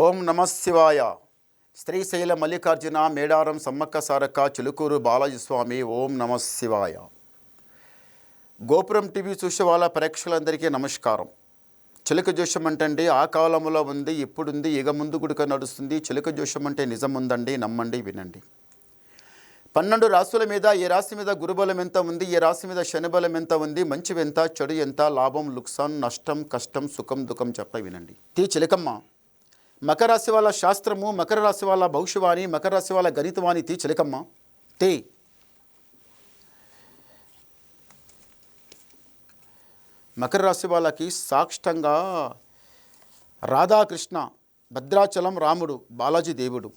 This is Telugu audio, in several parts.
ఓం నమశివాయ శ్రీశైల మల్లికార్జున మేడారం సమ్మక్క సారక్క చిలుకూరు బాలాజీ స్వామి ఓం నమశివాయ గోపురం టీవీ చూసే వాళ్ళ ప్రేక్షకులందరికీ నమస్కారం. చిలుక జోషం అంటే ఆ కాలంలో ఉంది ఇప్పుడుంది ఇక ముందు గుడిక నడుస్తుంది చిలుక జోషం అంటే నిజం ఉందండి నమ్మండి వినండి. పన్నెండు రాశుల మీద ఏ రాశి మీద గురుబలం ఎంత ఉంది ఏ రాశి మీద శనిబలం ఎంత ఉంది మంచి ఎంత చెడు ఎంత లాభం లుక్సాన్ నష్టం కష్టం సుఖం దుఃఖం చెప్ప వినండి. తీ చిలకమ్మ. మకర రాశి వాళ్ళ శాస్త్రము మకర రాశి వాళ్ళ భవిష్యవాణి మకర రాశి వాళ్ళ గణితవాణి తీ చిలకమ్మ. తే. మకర రాశి వాళ్ళకి సాక్షంగా రాధాకృష్ణ భద్రాచలం రాముడు బాలాజీ దేవుడు.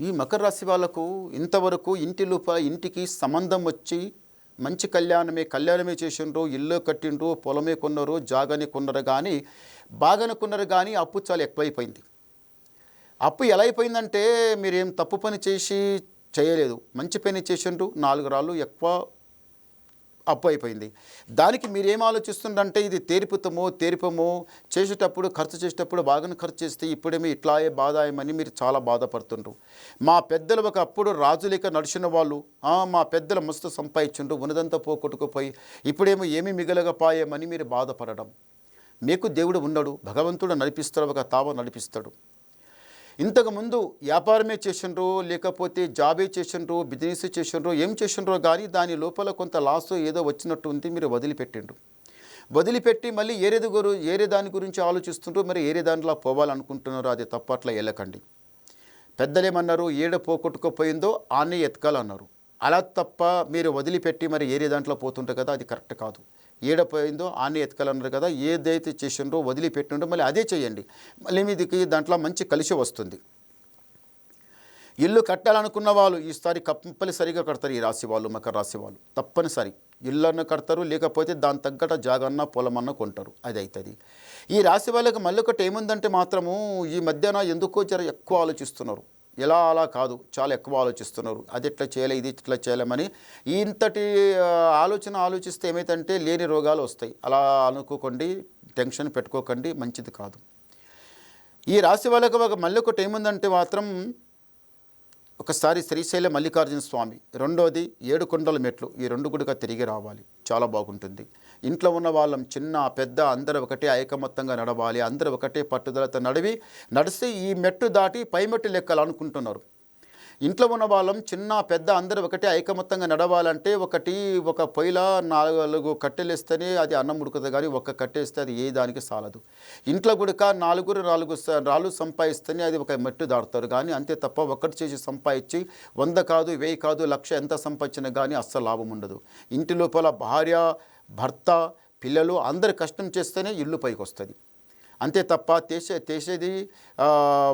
ఈ మకర రాశి వాళ్ళకు ఇంతవరకు ఇంటి లోపల ఇంటికి సంబంధం వచ్చి మంచి కళ్యాణమే కళ్యాణమే చేసిండ్రు ఇల్లు కట్టిండ్రు పొలమే కొన్నారు జాగానే కొన్నారు కానీ బాగానే కొన్నారు కానీ అప్పు చాలా ఎక్కువైపోయింది. అప్పు ఎలా అయిపోయిందంటే మీరేం తప్పు పని చేసి చేయలేదు. మంచి పని చేసిండ్రు నాలుగు రాళ్ళు ఎక్కువ అప్పు అయిపోయింది దానికి మీరేం ఆలోచిస్తుందంటే ఇది తేరిపుతమో తేరిపమో చేసేటప్పుడు ఖర్చు చేసేటప్పుడు బాగానే ఖర్చు చేస్తే ఇప్పుడేమో ఇట్లాయే బాధాయమని మీరు చాలా బాధపడుతుండ్రు. మా పెద్దలు ఒకప్పుడు రాజులేక నడిచిన వాళ్ళు మా పెద్దలు మస్తు సంపాదించుండ్రు ఉన్నదంతా పోగొట్టుకుపోయి ఇప్పుడేమో ఏమీ మిగలగపాయమని మీరు బాధపడడం. మీకు దేవుడు ఉన్నాడు భగవంతుడు నడిపిస్తాడు ఒక తావ నడిపిస్తాడు. ఇంతకుముందు వ్యాపారమే చేసిండ్రు లేకపోతే జాబే చేసిండ్రు బిజినెస్ చేసిండ్రు ఏం చేసిండ్రో కానీ దాని లోపల కొంత లాస్ ఏదో వచ్చినట్టు ఉంది మీరు వదిలిపెట్టిండ్రు. వదిలిపెట్టి మళ్ళీ ఏరేది గురు ఏరే దాని గురించి ఆలోచిస్తుండ్రు మరి ఏరే దాంట్లో పోవాలనుకుంటున్నారు అది తప్పట్లా వెళ్ళకండి పెద్దలేమన్నారు ఏడ పోగొట్టుకుపోయిందో ఆనే ఎతకాలన్నారు. అలా తప్ప మీరు వదిలిపెట్టి మరి ఏరే దాంట్లో పోతుంటారు కదా అది కరెక్ట్ కాదు. ఏడపోయిందో ఆనే ఎతకాలన్నారు కదా ఏదైతే చేసిండ్రో వదిలిపెట్టిండ్రో మళ్ళీ అదే చేయండి. మళ్ళీ మీదికి దాంట్లో మంచి కలిసి వస్తుంది. ఇల్లు కట్టాలనుకున్న వాళ్ళు ఈసారి కంపల్సరిగా కడతారు ఈ రాశి వాళ్ళు మకర రాశి వాళ్ళు. తప్పనిసరి. ఇళ్ళన్న కడతారు లేకపోతే దాని తగ్గట జాగన్న పొలమన్న కొంటారు. అది అవుతుంది ఈ రాశి వాళ్ళకి మళ్ళీ ఒకటి ఏముందంటే మాత్రము ఈ మధ్యన ఎందుకో జర ఎక్కువ ఆలోచిస్తున్నారు. ఇలా అలా కాదు చాలా ఎక్కువ ఆలోచిస్తున్నారు. అది ఇట్లా చేయాలి ఇది ఇట్లా చేయలేమని ఇంతటి ఆలోచన ఆలోచిస్తే ఏమైతే లేని రోగాలు వస్తాయి. అలా అనుకోకండి టెన్షన్ పెట్టుకోకండి మంచిది కాదు. ఈ రాశి వాళ్ళకి ఒక మళ్ళీ ఒకటి ఏముందంటే మాత్రం ఒకసారి శ్రీశైల మల్లికార్జున స్వామి రెండోది ఏడు కొండల మెట్లు ఈ రెండు గుడిగా తిరిగి రావాలి. చాలా బాగుంటుంది. ఇంట్లో ఉన్న వాళ్ళం చిన్న పెద్ద అందరూ ఒకటే ఐకమత్తంగా నడవాలి అందరూ ఒకటే పట్టుదలతో నడివి నడిస్తే ఈ మెట్టు దాటి పై మెట్టు లెక్కాలనుకుంటున్నారు ఇంట్లో ఉన్న వాళ్ళం చిన్న పెద్ద అందరూ ఒకటే ఐకమత్తంగా నడవాలంటే ఒకటి ఒక పొయ్యిలా నాలుగు కట్టెలేస్తేనే అది అన్నం ఉడుకుతుంది కానీ ఒక్క కట్టేస్తే అది ఏ దానికి సాలదు. ఇంట్లో గుడక నాలుగురు నాలుగు రాళ్ళు సంపాదిస్తేనే అది ఒక మెట్టు దాడతారు కానీ అంతే తప్ప ఒకటి చేసి సంపాదించి వంద కాదు వెయ్యి కాదు లక్ష ఎంత సంపాదించినా కానీ అస్సలు లాభం ఉండదు. ఇంటి లోపల భార్య భర్త పిల్లలు అందరు కష్టం చేస్తేనే ఇల్లు పైకి వస్తుంది అంతే తప్ప చేసే చేసేది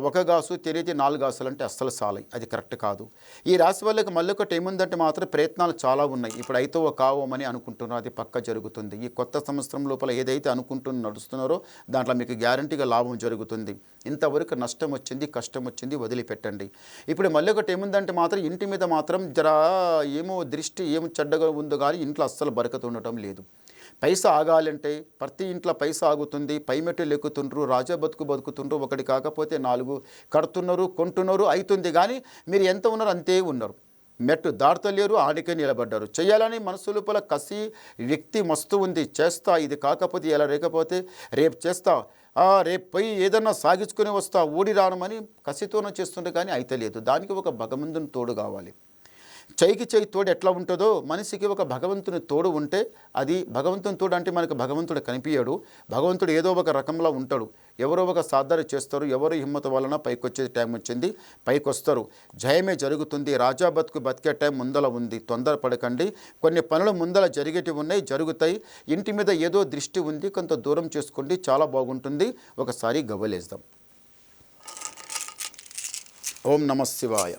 ఒక గాసు తెలియది నాలుగు గాసులు అంటే అస్సలు సాలయి అది కరెక్ట్ కాదు. ఈ రాశి వాళ్ళకి మళ్ళీ ఒకటి ఏముందంటే మాత్రం ప్రయత్నాలు చాలా ఉన్నాయి. ఇప్పుడు అయితే కావోమని అనుకుంటున్నారు అది పక్క జరుగుతుంది. ఈ కొత్త సంవత్సరం లోపల ఏదైతే అనుకుంటున్న నడుస్తున్నారో దాంట్లో మీకు గ్యారంటీగా లాభం జరుగుతుంది. ఇంతవరకు నష్టం వచ్చింది కష్టం వచ్చింది వదిలిపెట్టండి. ఇప్పుడు మళ్ళీ ఒకటి ఏముందంటే మాత్రం ఇంటి మీద మాత్రం జర ఏమో దృష్టి ఏమో చెడ్డగా ఉందో కానీ ఇంట్లో అస్సలు బరకత ఉండటం లేదు. పైసా ఆగాలంటే ప్రతి ఇంట్లో పైసా ఆగుతుంది పైమెట్లు ఎక్కుతుండ్రు రాజా బతుకు బతుకుతుండ్రు ఒకటి కాకపోతే నాలుగు కడుతున్నారు కొంటున్నారు అవుతుంది కానీ మీరు ఎంత ఉన్నారు అంతే ఉన్నారు. మెట్టు దాటలేరు ఆడికే నిలబడ్డారు. చేయాలని మనసు లోపల కసి వ్యక్తి మస్తు ఉంది. చేస్తా ఇది కాకపోతే ఎలా లేకపోతే రేపు చేస్తా. ఆ, రేపు పోయి ఏదన్నా సాగించుకుని వస్తా ఊడి రానమని కసితోనే చేస్తుంటే కానీ అయితే లేదు దానికి ఒక భగవంతుని తోడు కావాలి. చైకి చేయి తోడు ఎట్లా ఉంటుందో మనిషికి ఒక భగవంతుని తోడు ఉంటే అది భగవంతుని తోడు అంటే మనకు భగవంతుడు కనిపించాడు భగవంతుడు ఏదో ఒక రకంలో ఉంటాడు. ఎవరో ఒక సాధన చేస్తారు ఎవరు హిమ్మత వలన పైకి వచ్చే టైం వచ్చింది పైకొస్తారు. జయమే జరుగుతుంది రాజా బతుకు బతికే టైం ముందల ఉంది తొందర పడకండి కొన్ని పనులు ముందల జరిగేటివి ఉన్నాయి జరుగుతాయి. ఇంటి మీద ఏదో దృష్టి ఉంది కొంత దూరం చేసుకోండి చాలా బాగుంటుంది. ఒకసారి గవ్వలేద్దాం. ఓం నమ శివాయ.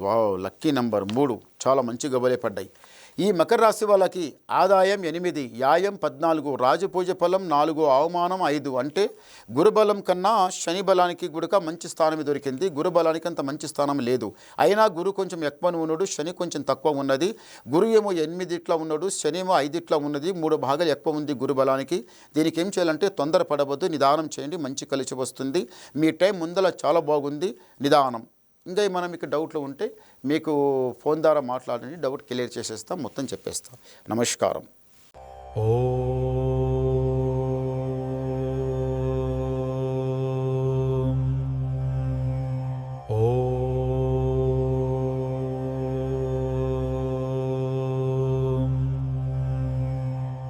వావ్ లక్కీ నంబర్ మూడు. చాలా మంచి గబలే పడ్డాయి. ఈ మకర రాశి వాళ్ళకి ఆదాయం ఎనిమిది యాయం పద్నాలుగు రాజపూజ ఫలం నాలుగు అవమానం ఐదు. అంటే గురుబలం కన్నా శని బలానికి గుడక మంచి స్థానం దొరికింది. గురుబలానికి అంత మంచి స్థానం లేదు. అయినా గురు కొంచెం ఎక్కువ ఉన్నాడు శని కొంచెం తక్కువ ఉన్నది. గురు ఏమో ఎనిమిదిట్లా ఉన్నాడు శని ఏమో ఐదిట్లా ఉన్నది. మూడు భాగాలు ఎక్కువ ఉంది గురుబలానికి. దీనికి ఏం చేయాలంటే తొందర పడవద్దు నిదానం చేయండి మంచి కలిసి వస్తుంది. మీ టైం ముందల చాలా బాగుంది. నిదానం. ఇంకా మనం మీకు డౌట్లు ఉంటే మీకు ఫోన్ ద్వారా మాట్లాడండి డౌట్ క్లియర్ చేసేస్తాం మొత్తం చెప్పేస్తాం. నమస్కారం. ఓ